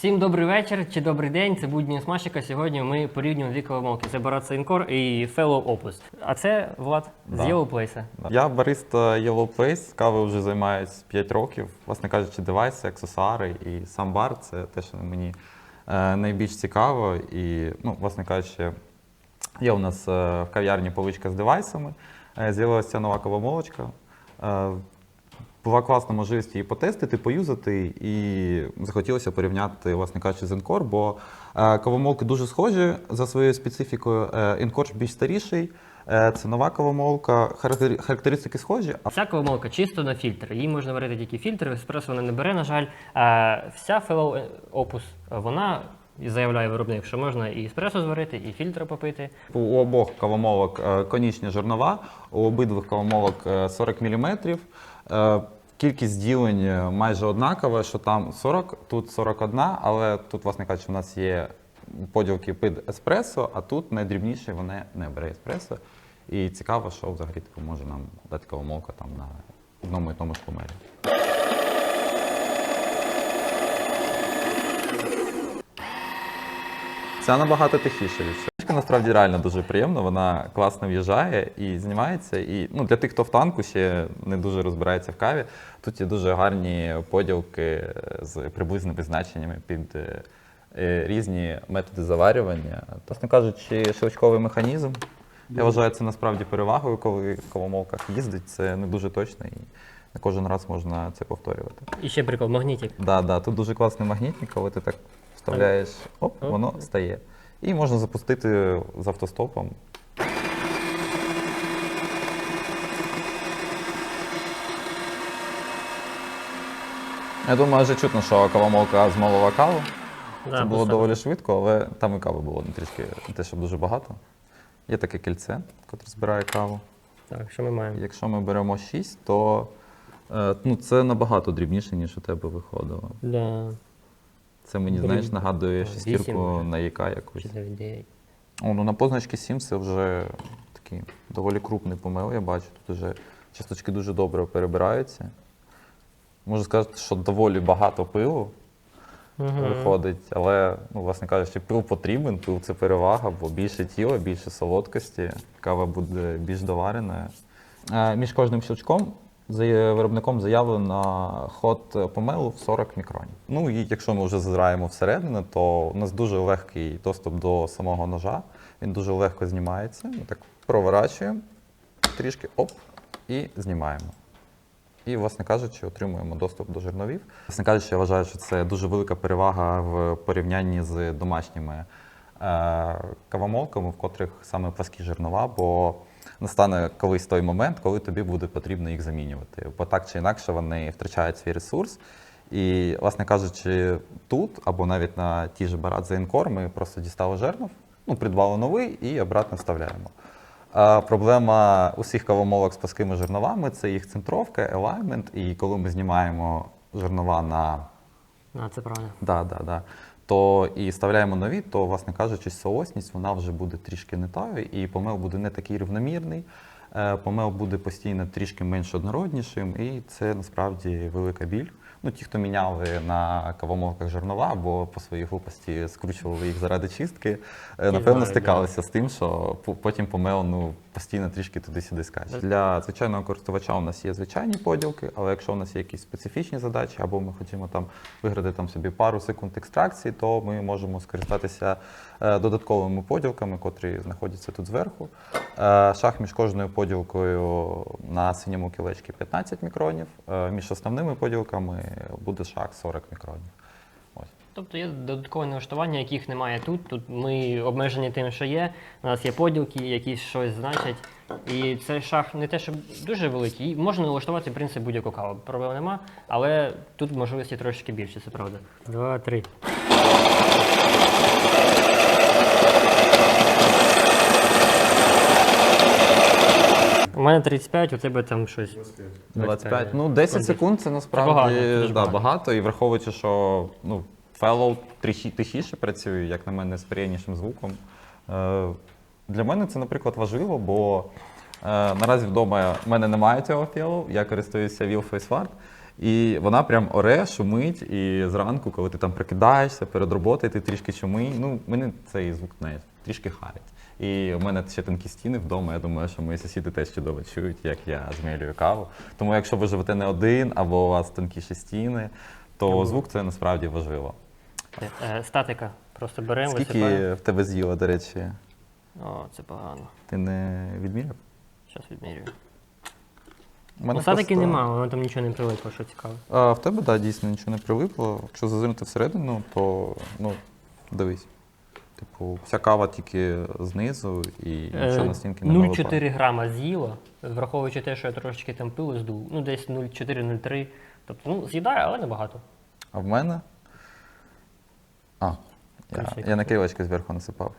Всім добрий вечір чи добрий день. Це будні смачика. Сьогодні ми порівнюємо дві кавомолки. Це Barat Сенкор і Fellow Opus. А це Влад з Да. Yellow Place. Я бариста Yellow Place, кави вже займаюсь 5 років. Власне кажучи, девайси, аксесуари і сам бар це те, що мені е, найбільш цікаво. І, ну, власне кажучи, є у нас е, в кав'ярні поличка з девайсами. Е, З'явилася нова кавомолочка. Е, була класна можливість її потестити, поюзати, і захотілося порівняти, власне кажучи, з Encore, бо е, кавомолки дуже схожі за своєю специфікою. Е, Encore більш старіший, е, це нова кавомолка, характери- характеристики схожі, Ця кавомолка чисто на фільтр. Її можна варити тільки фільтр, еспресо вона не бере, на жаль. Вся Fellow Opus, вона заявляє виробник, що можна і еспресо зварити, і фільтр попити. у обох кавомолок конічні жернова, у обидвих кавомолок е, 40 мм. Кількість ділень е, майже однакова, що там 40, тут 41, але тут, власне кажучи, у нас є поділки під еспресо, а тут найдрібніший вони не бере еспресо. І цікаво, що взагалі може нам дати кавомолка там на одному і тому ж помері. Ця набагато тихіша від цього. Насправді реально дуже приємно, вона класно в'їжджає і знімається. І ну, для тих, хто в танку ще не дуже розбирається в каві, тут є дуже гарні поділки з приблизними значеннями під е, е, різні методи заварювання. Власне кажучи, щелчковий механізм. Я вважаю це насправді перевагою, коли в кавомолках їздить. Це не дуже точно і не кожен раз можна це повторювати. І ще прикол, магнітик. Да, да, тут дуже класний магнітник, коли ти так вставляєш, оп, Оп. воно стає. І можна запустити з автостопом. Я думаю, вже чутно, що кавомолка змолила каву. Да, Це було доволі швидко, але там і кави було не трішки не те, щоб дуже багато. Є таке кільце, котре збирає каву. Так, що ми маємо? Якщо ми беремо 6, то е, ну, це набагато дрібніше, ніж у тебе виходило. Да. Це мені, Блін. знаєш, нагадує Вісім шестірку на ЯК якусь. О, ну на позначці 7 це вже такий доволі крупний помил, я бачу. Тут вже часточки дуже добре перебираються. Можу сказати, що доволі багато пилу Мгм. виходить, але, ну, власне кажучи, пил потрібен, пил це перевага, бо більше тіла, більше солодкості, кава буде більш довареною. Е, Між кожним щелчком виробником заявлено ход помелу в 40 мікронів. Ну і якщо ми вже зазираємо всередину, то у нас дуже легкий доступ до самого ножа. Він дуже легко знімається. Ми так проворачуємо, трішки оп, і знімаємо. І, власне кажучи, отримуємо доступ до жерновів. Власне кажучи, я вважаю, що це дуже велика перевага в порівнянні з домашніми е, кавомолками, в котрих саме пласкі жернова, бо настане колись той момент, коли тобі буде потрібно їх замінювати. Бо так чи інакше вони втрачають свій ресурс. І, власне кажучи, тут або навіть на ті ж Барат Encore ми просто дістали жернов, ну, придбали новий і обратно вставляємо. А проблема усіх кавомолок з пласкими жерновами це їх центровка, елаймент. І коли ми знімаємо жернова на А, це правда. да, да, да, то і вставляємо нові, то, власне кажучи, соосність вона вже буде трішки не тою, і помел буде не такий рівномірний. е, Помел буде постійно трішки менш однороднішим, і це насправді велика біль. Ну, ті, хто міняли на кавомолках жернова або по своїй глупості скручували їх заради чистки, е, напевно, стикалися з тим, що по- потім помел ну, постійно трішки туди-сюди скаче. Для звичайного користувача у нас є звичайні поділки, але якщо у нас є якісь специфічні задачі, або ми хочемо там виграти там собі пару секунд екстракції, то ми можемо скористатися е, додатковими поділками, котрі знаходяться тут зверху. Е, Шах між кожною поділкою на синьому кілечці 15 мікронів, е, між основними поділками буде шах 40 мікронів. Тобто є додаткові налаштування, яких немає тут. Тут ми обмежені тим, що є. У нас є поділки, які щось значать. І цей шах не те, що дуже великий. Можна налаштувати в принципі будь-яку каву. Проблем нема, але тут можливості трошки більше, це правда. Два, три. У мене 35, у тебе там щось. 25. Ну, 10 секунд це насправді багато, да, багато. багато. І враховуючи, що ну, Fellow тихіше працює, як на мене, з приємнішим звуком. Е, для мене це, наприклад, важливо, бо е, наразі вдома в мене немає цього Fellow, я користуюся Will Face І вона прям оре, шумить, і зранку, коли ти там прикидаєшся перед роботою, ти трішки шумить. Ну, мене цей звук не трішки харить. І у мене ще тонкі стіни вдома. Я думаю, що мої сусіди теж чудово чують, як я змелюю каву. Тому якщо ви живете не один або у вас тонкіші стіни, то звук це насправді важливо. Е, Статика. Просто беремо, Скільки висипаємо. в тебе з'їла, до речі, О, це погано. ти не відміряв? Зараз відмірюю. У мене Ну, статики просто- нема, воно там нічого не прилипло, що цікаво. А, в тебе, так, дійсно нічого не прилипло. Якщо зазирнути всередину, то ну, дивись. Типу, вся кава тільки знизу і нічого на стінки не налипає. 0,4 грама з'їло, враховуючи те, що я трошечки там пилу здув, ну десь 0,4-0,3. Тобто, ну, з'їдає, але небагато. А в мене. А, я, Красиво. я накривочки зверху насипав.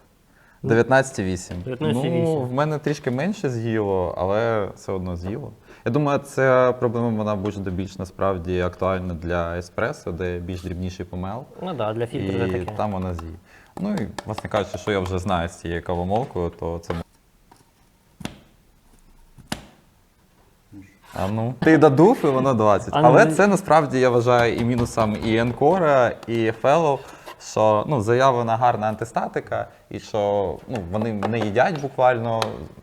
19,8. 19,8. Ну, в мене трішки менше з'їло, але все одно з'їло. Я думаю, ця проблема вона буде більш насправді актуальна для еспресо, де більш дрібніший помел. Ну так, да, для фільтру І таке. там вона з'їє. Ну і, власне кажучи, що я вже знаю з цією кавомолкою, то це. А ну. Ти додув, і воно 20. А ну, Але ну, це насправді я вважаю і мінусом і Encore, і Fellow, що ну, заявлена гарна антистатика, і що ну, вони не їдять буквально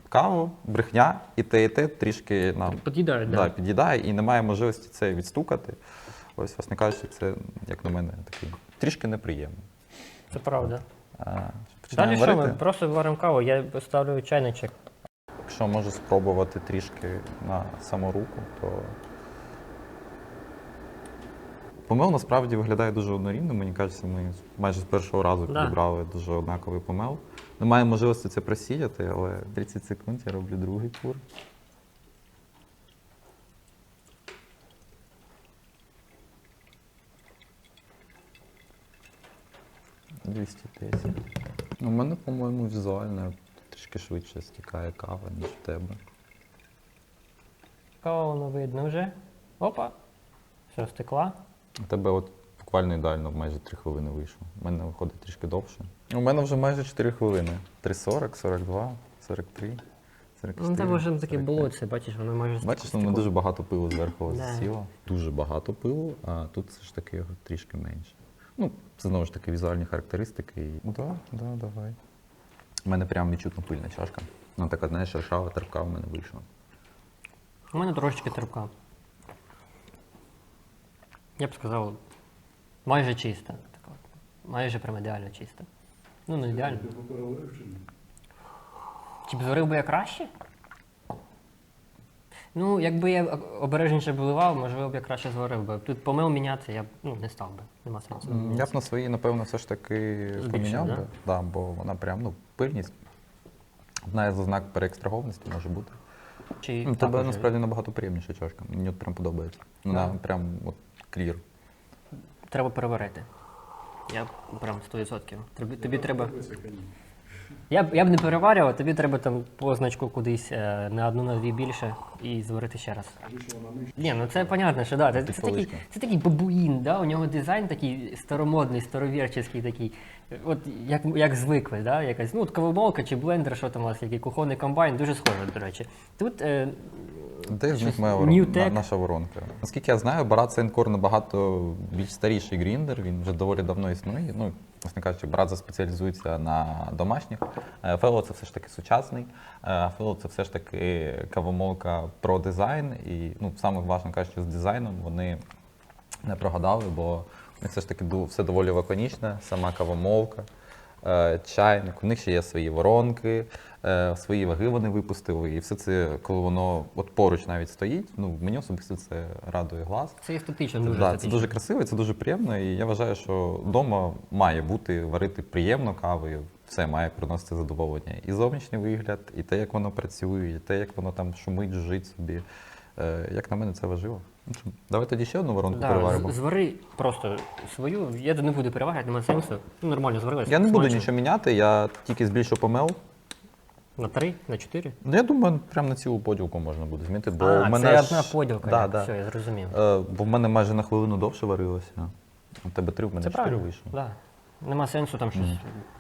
каву, брехня, і те, і те трішки нам Під'їдають, да, да. під'їдає і немає можливості це відстукати. Ось, власне кажучи, це, як на мене, такий трішки неприємно. Це правда. А, Далі що, ми просто варимо каву, я поставлю чайничок. Якщо можу спробувати трішки на саму руку, то. Помел насправді виглядає дуже однорідно. Мені кажеться, ми майже з першого разу Да. підібрали дуже однаковий помел. Немає можливості це просіяти, але 30 секунд я роблю другий тур. — 210. У мене, по-моєму, візуально трішки швидше стікає кава, ніж в тебе. Кава воно видно вже. Опа. Все, стекла. У тебе от буквально ідеально майже 3 хвилини вийшло. У мене виходить трішки довше. У мене вже майже 4 хвилини. 3.40, 42, 43, 44. Ну, там вже таке 45. було це, бачиш, воно майже Бачиш, ну, стекло. дуже багато пилу зверху Да. засіло. Дуже багато пилу, а тут все ж таки його трішки менше. Ну, це знову ж таки візуальні характеристики. І... Да, да, давай. У мене прям відчутно пильна чашка. Ну, така, знаєш, шершава терпка в мене вийшла. У мене трошечки терпка. Я б сказав, майже чиста. Така от. Майже прям ідеально чиста. Ну, не ідеально. Чи б зварив би я краще? Ну, якби я обережніше б вливав, можливо б я краще зварив би. Тут помил міняти я б ну, не став би. Нема сенсу. М, Я б на своїй, напевно, все ж таки Збільшив, поміняв да? би. Да, бо вона прям, ну, пильність. Одна із ознак переекстрагованості може бути. Чи Ну, тебе також- насправді набагато приємніша чашка. Мені от прям подобається. Вона Да. прям от клір. Треба переварити. Я прям 100%. Тобі, тобі треба. Я б, я б не переварював, тобі треба там позначку кудись е, на одну, на дві більше і зварити ще раз. Ні, ну це понятно, що да. Це, це, такий, це такий бабуїн, да? у нього дизайн такий старомодний, старовірчий такий. От як, як звикли, да? якась, ну, от кавомолка чи блендер, що там у вас, який кухонний комбайн, дуже схоже, до речі. Тут е, Де з них ворон... Наша воронка? Наскільки я знаю, Барат Сейнкор набагато більш старіший гріндер, він вже доволі давно існує. Ну, власне кажучи, Барат спеціалізується на домашніх. Е, Фело це все ж таки сучасний. Е, Фело це все ж таки кавомолка про дизайн. І ну, саме важно кажучи, з дизайном вони не прогадали, бо все ж таки все доволі лаконічне, сама кавомолка, е, чайник. У них ще є свої воронки, е, свої ваги вони випустили. І все це, коли воно от поруч навіть стоїть, ну мені особисто це радує глаз. це естетично, дуже Да, це дуже красиво, і це дуже приємно. І я вважаю, що вдома має бути варити приємно каву, і все має приносити задоволення. І зовнішній вигляд, і те, як воно працює, і те, як воно там шумить, жужить собі. Е, Як на мене, це важливо. Ну, Давай тоді ще одну воронку Да, переваримо. звари просто свою, я не буду переварювати, немає сенсу. Ну, нормально зварилася. Я не буду нічого міняти, я тільки збільшу помел. На три, на чотири? Ну, я думаю, прям на цілу поділку можна буде змінити, бо а, в мене це ж- одна поділка. Да, да. Все, я зрозумів. Е, бо в мене майже на хвилину довше варилося. У тебе три, в мене чотири вийшло. Да. Нема сенсу там щось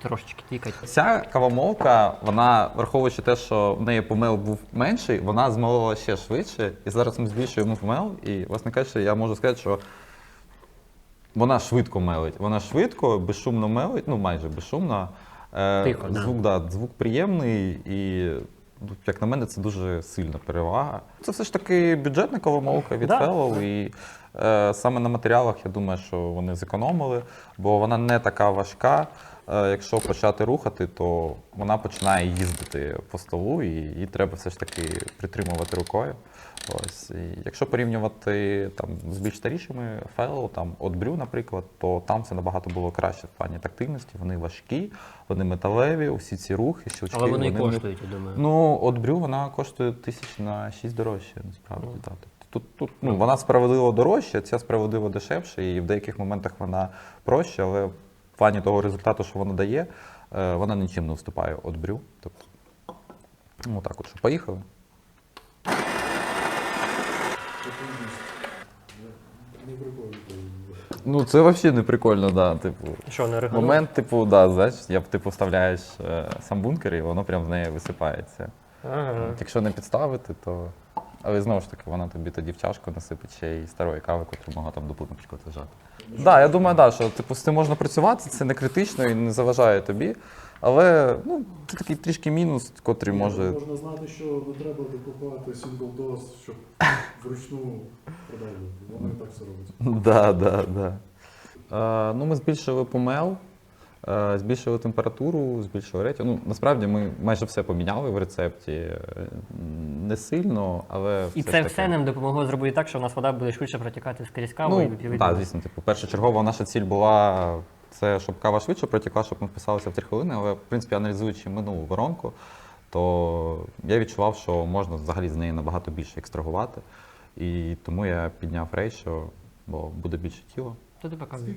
трошечки тікати. Ця кавомолка, вона, враховуючи те, що в неї помел був менший, вона змолола ще швидше. І зараз ми збільшуємо помел, і, власне кажучи, я можу сказати, що вона швидко мелить. Вона швидко, безшумно мелить, ну майже безшумно. Е, Тихо, да. звук, да, звук приємний і. ну, Як на мене, це дуже сильна перевага. Це все ж таки бюджетна кавомолка від Да. Fellow, і саме на матеріалах я думаю, що вони зекономили, бо вона не така важка. Е, якщо почати рухати, то вона починає їздити по столу, і її треба все ж таки притримувати рукою. Ось. І якщо порівнювати там, з більш старішими Fellow, там от Брю, наприклад, то там це набагато було краще в плані тактильності. Вони важкі, вони металеві, усі ці рухи, щелчки. Але вони не- коштують, я думаю. Ну, от Брю вона коштує тисяч на 6 дорожче, насправді. так. Тобто Тут, тут ну, вона справедливо дорожча, ця справедливо дешевше, і в деяких моментах вона проще, але в плані того результату, що вона дає, е, вона нічим не вступає от Брю. Тобто, ну так от, що поїхали. Ну, це взагалі не прикольно, да. Типу, Що, не регулює? момент, типу, да, знаєш, як ти вставляєш е, сам бункер, і воно прям з неї висипається. Ага. Якщо не підставити, то. Але знову ж таки, вона тобі тоді в чашку насипить ще й старої кави, яку могла там добу, наприклад, лежати. Так, да, я думаю, да, що типу, з цим можна працювати, це не критично і не заважає тобі. Але ну, це такий трішки мінус, котрий може. Можна знати, що не треба докупати single dose, щоб вручну продавати. Воно і так все робить. Да, да, да. Е, ну, ми збільшили помел, збільшили температуру, збільшили ретю. Ну, насправді ми майже все поміняли в рецепті. Е, Не сильно, але. І все це все таки. нам допомогло зробити так, що у нас вода буде швидше протікати скрізь каву і Ну, відповідно. так, звісно, типу, першочергова наша ціль була це, щоб кава швидше протікла, щоб ми вписалися в 3 хвилини. Але, в принципі, аналізуючи минулу воронку, то я відчував, що можна взагалі з неї набагато більше екстрагувати. І тому я підняв рейшо, бо буде більше тіла. То ти показує.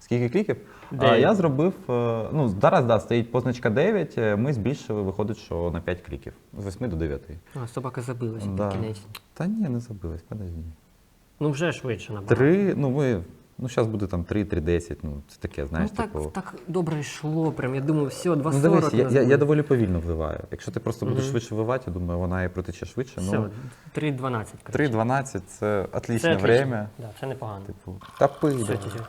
Скільки кліків? А, я зробив. е, Ну, зараз да, стоїть позначка 9, е, ми збільшили, виходить, що на 5 кліків. З 8 до 9. А, собака забилася Да. під кінець. Та ні, не забилась, подожди. Ну вже швидше набагато. Три, ну ми. Ну, зараз буде там 3, 3, 10, ну це таке, знаєш, ну, так, типу. так добре йшло, прям я думав, все, 2.40 Ну, дивись, я, я, я доволі повільно вливаю. Якщо ти просто будеш Мгм. швидше вливати, я думаю, вона і протече швидше. Все, Ну, 3.12. коротше. 3.12 це отличне Це время. Да, це непогано. Типу, та пий, Все, да.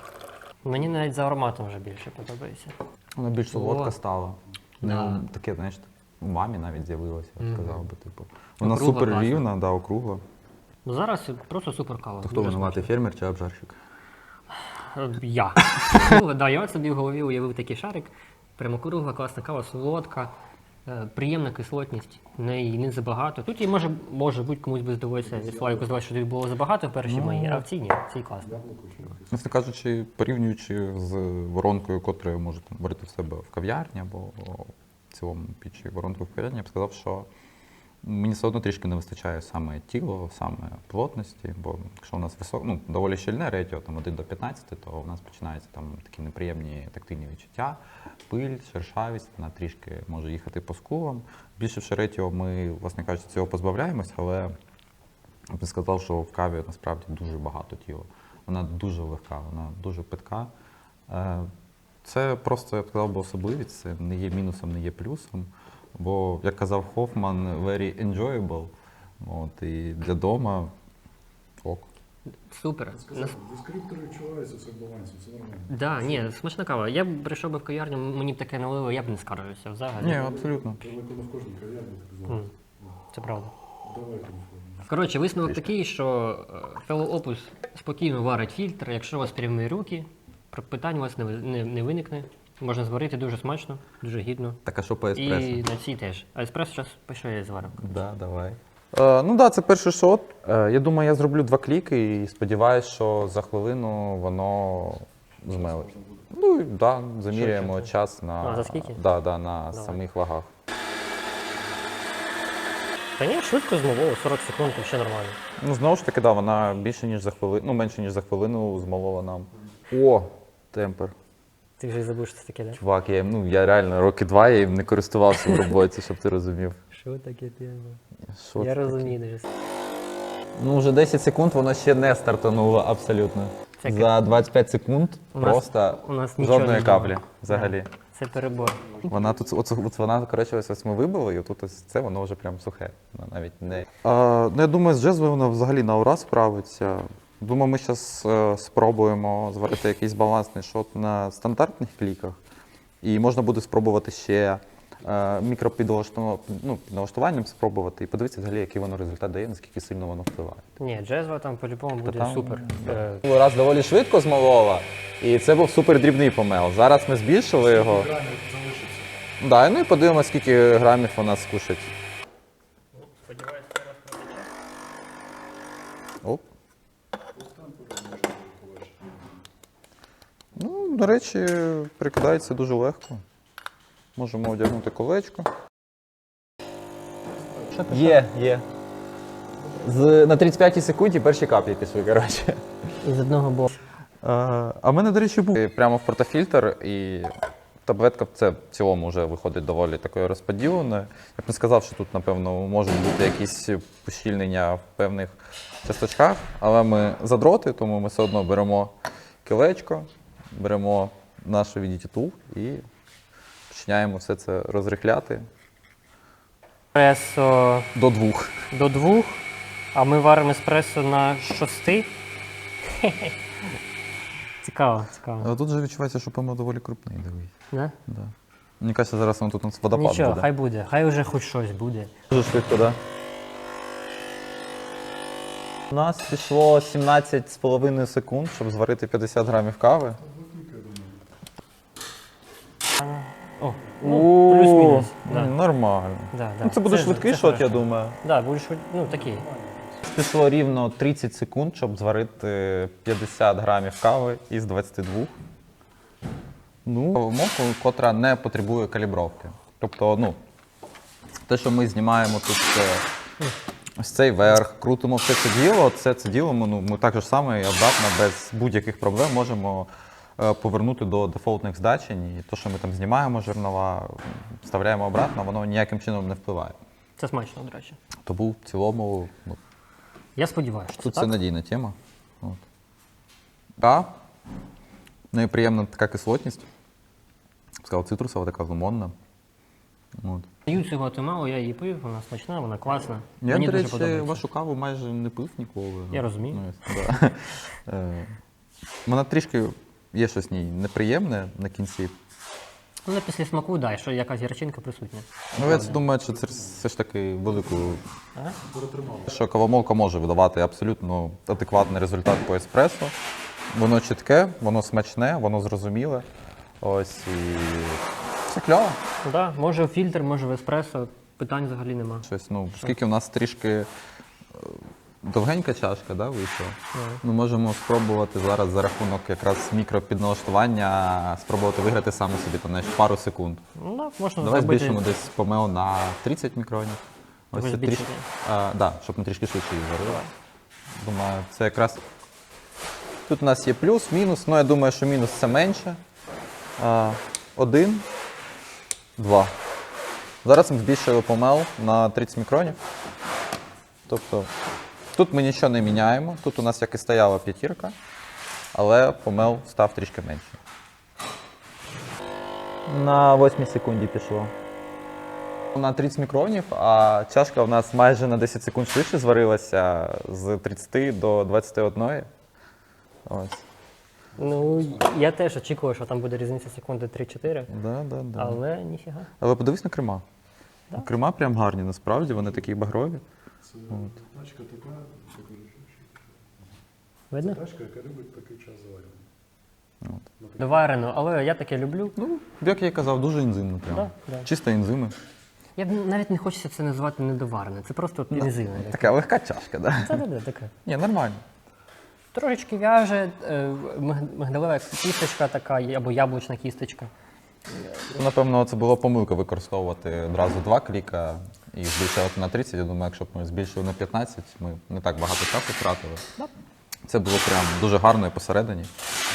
Мені навіть за ароматом вже більше подобається. Вона більш солодка стала. Да. Ну, таке, знаєш, у мамі навіть з'явилося, я б сказав би. Типу. Вона Округла супер класна. рівна, да, округла. Ну зараз просто супер кава. То хто Дуже винуватий, фермер чи обжарщик? смачно. Е, Я. Ну, да, я собі в голові уявив такий шарик. Прямо кругла, класна кава, солодка, приємна кислотність, неї не забагато. Тут і може, може бути комусь би здалося, Славіку здалося, що тобі було забагато в першій Ну. моїй, а в цій ні, цій класно. Власне кажучи, порівнюючи з воронкою, котрою можете варити в себе в кав'ярні або в цілому пічі воронку в кав'ярні, я б сказав, що мені все одно трішки не вистачає саме тіло, саме плотності, бо якщо у нас висок, ну, доволі щільне ретіо, там 1 до 15, то у нас починаються там такі неприємні тактильні відчуття, пиль, шершавість, вона трішки може їхати по скулам. Більше в ретіо ми, власне кажучи, цього позбавляємось, але я б сказав, що в каві насправді дуже багато тіла. Вона дуже легка, вона дуже питка. Е, Це просто, я б сказав, би особливість, це не є мінусом, не є плюсом. Бо, як казав Хофман, very enjoyable. От, і для дома ок. Супер. Сказав, дескриптори відчуваються, все в балансі, все нормально. Да, ні, смачна кава. Я б прийшов би в кав'ярню, мені б таке налили, я б не скаржився взагалі. Ні, абсолютно. В кожній кав'ярні так зараз. Це правда. Далеко. Коротше, висновок такий, що е, Fellow Opus спокійно варить фільтр. Якщо у вас прямі руки, питань у вас не, ви- не, не виникне. Можна зварити дуже смачно, дуже гідно. Так, а що по еспресо? І на цій теж. А еспресо зараз пишу я зварив. Да, давай. Е, ну так, да, це перший шот. Е, я думаю, я зроблю два кліки і сподіваюся, що за хвилину воно змелить. Ну і да, заміряємо Що, час на, А, за скільки? Да, да, на самих вагах. Та ні, швидко змовило, 40 секунд, взагалі нормально. Ну, знову ж таки, да, вона більше, ніж за хвилину, ну, менше, ніж за хвилину змолола нам. О, темпер. Ти вже забув, що це таке, да? Чувак, я, ну, я реально роки два я їм не користувався в роботі, щоб ти розумів. Що таке ти? Що це Я таке? розумію дуже. Ну, вже 10 секунд воно ще не стартануло абсолютно. Це За 25 секунд У нас- просто у нас нічого жодної не каплі взагалі. Це перебор. Вона тут, оце, от вона, коротше, ось, ось ми вибили, і тут ось це воно вже прям сухе. Вона навіть не. А, ну, я думаю, з джезвою вона взагалі на ура справиться. Думаю, ми зараз спробуємо зварити якийсь балансний шот на стандартних кліках. І можна буде спробувати ще е, ну, підналаштуванням спробувати і подивитися взагалі, який воно результат дає, наскільки сильно воно впливає. Ні, джезва там по-любому буде там- супер. Е, Було раз доволі швидко змолола, і це був супер дрібний помел. Зараз ми збільшили його. Грамів залишиться. Да, ну і подивимося, скільки грамів вона скушать. Сподіваюся, зараз пролетить. Оп. Ну, до речі, прикидається дуже легко. Можемо одягнути колечко. Є, є. З, на 35 секунді перші каплі пішли, коротше. Із одного боку. А, а в мене, до речі, був прямо в портофільтр, і таблетка це в цілому вже виходить доволі такою розподіленою. Я б не сказав, що тут, напевно, можуть бути якісь пощільнення в певних часточках, але ми задроти, тому ми все одно беремо кілечко, беремо наш VDT Tool і починаємо все це розрихляти Еспресо до двох. до двох, а ми варимо еспресо на шости. Цікаво, цікаво. Але тут вже відчувається, що помил доволі крупний, дивись. Да? Да. Мені кажеться, зараз воно тут у нас водопад Нічого, буде. хай буде, хай вже хоч щось буде. Дуже швидко, так? Да? У нас пішло 17,5 секунд, щоб зварити 50 грамів кави. О, ну, плюс-мінус. Да. Нормально. Да, да. Ну, це буде швидкий це шот, я думаю. Да, буде швид... ну такий. Пішло рівно 30 секунд, щоб зварити 50 грамів кави із 22. Ну, мовку, котра не потребує калібровки. Тобто, ну, те, що ми знімаємо тут е, ось цей верх, крутимо все це діло, це, це діло ми, ну, ми так же само і обратно без будь-яких проблем можемо повернути до дефолтних значень. І те, що ми там знімаємо жернова, вставляємо обратно, воно ніяким чином не впливає. Це смачно, до речі. Тому в цілому ну, Я сподіваюся, що Тут це так. надійна тема. От. А, ну і приємна така кислотність. Сказав, цитрусова, така лимонна. От. Даю цього мало, я її пив, вона смачна, вона класна. Я, Мені до дуже речі, подобається. вашу каву майже не пив ніколи. Я розумію. Ну, да. Е, Вона трішки є щось в ній неприємне на кінці. Ну, після смаку, да, що якась гірчинка присутня. Ну, я думаю, що це все ж таки великою Ага. Що кавомолка може видавати абсолютно адекватний результат по еспресо. Воно чітке, воно смачне, воно зрозуміле. Ось і все кльово. Да, може в фільтр, може в еспресо, питань взагалі нема. Щось, ну, оскільки в нас трішки довгенька чашка, да, вийшла. Ми можемо спробувати зараз за рахунок якраз мікропідналаштування спробувати виграти саме собі там, знаєш, пару секунд. Ну, да, можна Давай зробити. збільшимо десь помел на 30 мікронів. Ось це трішки. А, да, щоб ми трішки швидше її зварили. Думаю, це якраз. Тут у нас є плюс, мінус. Ну, я думаю, що мінус це менше. А, один, два. Зараз ми збільшили помел на 30 мікронів. Тобто тут ми нічого не міняємо. Тут у нас як і стояла п'ятірка, але помел став трішки менше. На 8 секунді пішло. На 30 мікронів, а чашка у нас майже на 10 секунд швидше зварилася з 30 до 21. Ось. Ну, я теж очікував, що там буде різниця секунди 3-4, Да, да, да. Але... але подивись на Крима. Да. Крима прям гарні, насправді, вони такі багрові. Це тачка така, така Видно? тачка, яка любить такий час заварювання. От. Доварено, але я таке люблю. Ну, як я і казав, дуже ензимно прям. Да, да. Чисто ензими. Я б навіть не хочеться це називати недоварене, це просто от таке. Така легка чашка, да? Це да, да, таке. Ні, нормально. Трошечки в'яже, е, миг- мигдалева кісточка така, або яблучна кісточка. Напевно, це була помилка використовувати одразу два кліка і збільшувати на 30. Я думаю, якщо б ми збільшили на 15, ми не так багато часу втратили. Це було прям дуже гарно і посередині.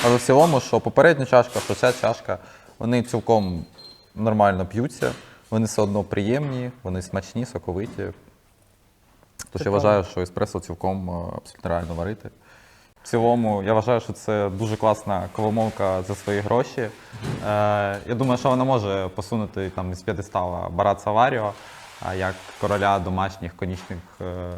Але в цілому, що попередня чашка, що ця чашка, вони цілком нормально п'ються, вони все одно приємні, вони смачні, соковиті. Тож я вважаю, що еспресо цілком е, абсолютно реально варити. В цілому, я вважаю, що це дуже класна кавомолка за свої гроші. Е, я думаю, що вона може посунути там із п'єдестала Барат Саваріо, а як короля домашніх конічних е,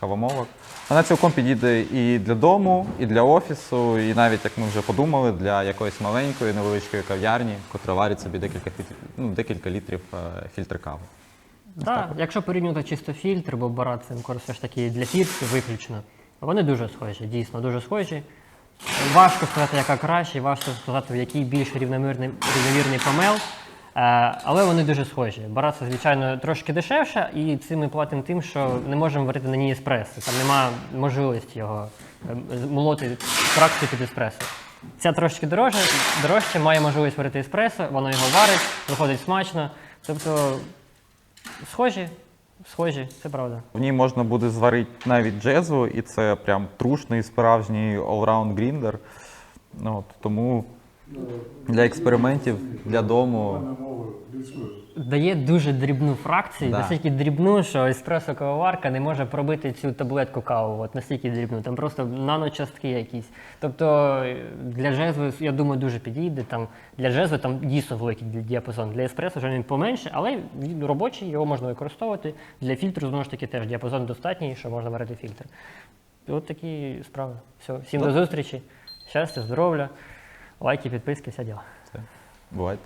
кавомолок. Вона цілком підійде і для дому, і для офісу, і навіть, як ми вже подумали, для якоїсь маленької невеличкої кав'ярні, котра варить собі декілька, ну, декілька літрів е, фільтр кави. Так, якщо порівнювати чисто фільтр, бо барат все ж таки для фільтру виключно. Вони дуже схожі, дійсно дуже схожі. Важко сказати, яка краще, важко сказати, в який більш рівномірний, рівномірний помел. Е, але вони дуже схожі. Барат, це, звичайно, трошки дешевше, і цим ми платимо тим, що не можемо варити на ній еспресо. Там немає можливості його е, молоти фракцію під еспресо. Ця трошки дорожче, дорожче, має можливість варити еспресо, воно його варить, виходить смачно. Тобто Схожі, схожі, це правда. В ній можна буде зварити навіть джезу, і це прям трушний справжній allround гріндер. Ну, от, тому для експериментів, для дому. Дає дуже дрібну фракцію, Да. настільки дрібну, що еспресо кавоварка не може пробити цю таблетку каву. От настільки дрібну. Там просто наночастки якісь. Тобто е, для жезви, я думаю, дуже підійде. Там для жезви там дійсно великий ді- діапазон. Для еспресо вже він поменше, але він робочий, його можна використовувати. Для фільтру знову ж таки теж діапазон достатній, що можна варити фільтр. І от такі справи. Все, всім до зустрічі. Щастя, здоров'я, лайки, підписки, все діло. Все. Бувайте.